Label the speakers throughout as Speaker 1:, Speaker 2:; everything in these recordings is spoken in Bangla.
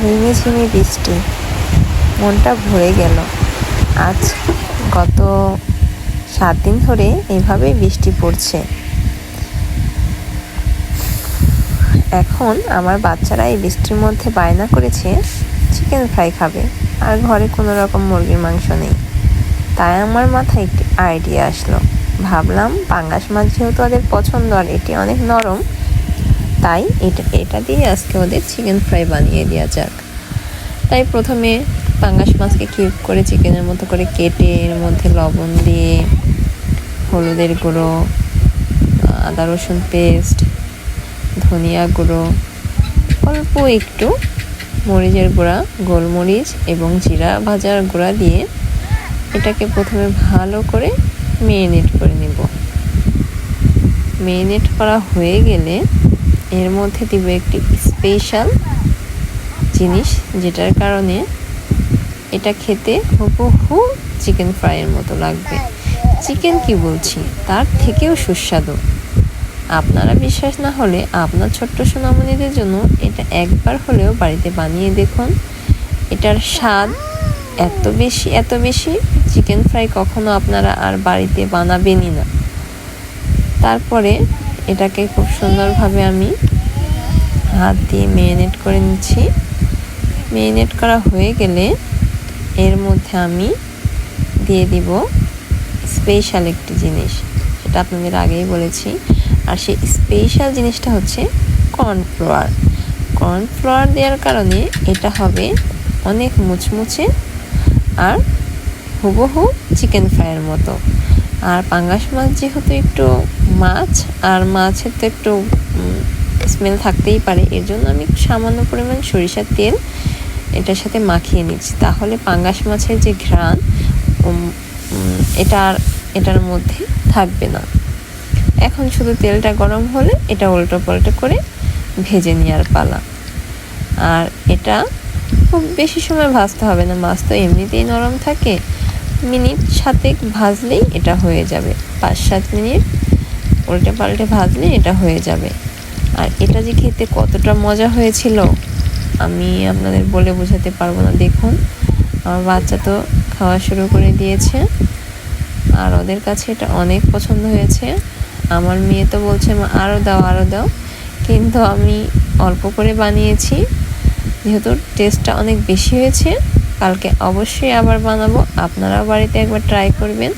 Speaker 1: ঝিমি ঝিমি বৃষ্টি। মনটা ভরে গেল। আজ গত সাত দিন ধরে এভাবেই বৃষ্টি পড়ছে। এখন আমার বাচ্চারা এই বৃষ্টির মধ্যে বায়না করেছে চিকেন ফ্রাই খাবে। আর ঘরে কোনো রকম মুরগির মাংস নেই। তাই আমার মাথায় একটি আইডিয়া আসলো। ভাবলাম পাঙ্গাস মাছ যেহেতু ওদের পছন্দ আর এটি অনেক নরম তাই এটা এটা দিয়ে আজকে ওদের চিকেন ফ্রাই বানিয়ে দেওয়া যাক। তাই প্রথমে পাঙ্গাস মাছকে কিউব করে চিকেনের মতো করে কেটে এর মধ্যে লবণ দিয়ে হলুদের গুঁড়ো আদা রসুন পেস্ট ধনিয়া গুঁড়ো, অল্প একটু মরিচের গুঁড়া, গোলমরিচ এবং জিরা ভাজার গুঁড়া দিয়ে এটাকে প্রথমে ভালো করে মেরিনেট করে নেব। মেরিনেট করা হয়ে গেলে এর মধ্যে দিব একটি স্পেশাল জিনিস, যেটার কারণে এটা খেতে হুবহু চিকেন ফ্রাইয়ের মতো লাগবে। চিকেন কি বলছি? তার থেকেও সুস্বাদু। আপনারা বিশ্বাস না হলে আপনার ছোট্ট সোনামণিদের জন্য এটা একবার হলেও বাড়িতে বানিয়ে দেখুন। এটার স্বাদ এত বেশি এত বেশি চিকেন ফ্রাই কখনো আপনারা আর বাড়িতে বানাবেনই না। তারপরে এটাকে খুব সুন্দরভাবে আমি হাত দিয়ে মেরিনেট করে নিচ্ছি। মেরিনেট করা হয়ে গেলে এর মধ্যে আমি দিয়ে দিব স্পেশাল একটি জিনিস, সেটা আপনাদের আগেই বলেছি। আর সেই স্পেশাল জিনিসটা হচ্ছে কর্নফ্লাওয়ার। কর্নফ্লাওয়ার দেওয়ার কারণে এটা হবে অনেক মুচমুচে আর হুবহু চিকেন ফ্রাইয়ের মতো। আর পাঙ্গাস মাছ যেহেতু একটু মাছ, আর মাছের তো একটু স্মেল থাকতেই পারে, এর জন্য আমি সামান্য পরিমাণ সরিষার তেল এটার সাথে মাখিয়ে নিচ্ছি। তাহলে পাঙ্গাস মাছের যে ঘ্রাণ এটার এটার মধ্যে থাকবে না। এখন শুধু তেলটা গরম হলে এটা উল্টো পাল্টো করে ভেজে নেওয়ার পালা। আর এটা খুব বেশি সময় ভাজতে হবে না, মাছ তো এমনিতেই নরম থাকে। মিনিট সাতেক ভাজলেই এটা হয়ে যাবে। পাঁচ সাত মিনিট উল্টে পাল্টে ভাজলে এটা হয়ে যাবে। আর এটা যে খেতে কতটা মজা হয়েছিল, আমি আপনাদের বলে বোঝাতে পারব না। দেখুন, আমার বাচ্চা তো খাওয়া শুরু করে দিয়েছে, আর ওদের কাছে এটা অনেক পছন্দ হয়েছে। আমার মেয়ে তো বলছে, মা আরও দাও আরও দাও। কিন্তু আমি অল্প করে বানিয়েছি, যেহেতু টেস্টটা অনেক বেশি হয়েছে কালকে অবশ্যই আবার বানাবো। আপনারাও বাড়িতে একবার ট্রাই করবেন।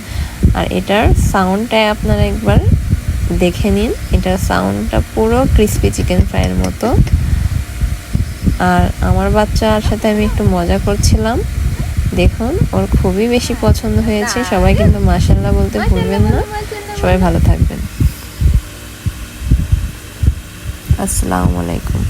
Speaker 1: আর এটার সাউন্ডটাই আপনারা একবার দেখে নিন। এটার সাউন্ডটা পুরো ক্রিস্পি চিকেন ফ্রাইয়ের মতো। আর আমার বাচ্চার সাথে আমি একটু মজা করছিলাম। দেখুন, ওর খুবই বেশি পছন্দ হয়েছে। সবাই কিন্তু মাসাল্লাহ বলতে ভুলবেন না। সবাই ভালো থাকবেন। আসসালামু আলাইকুম।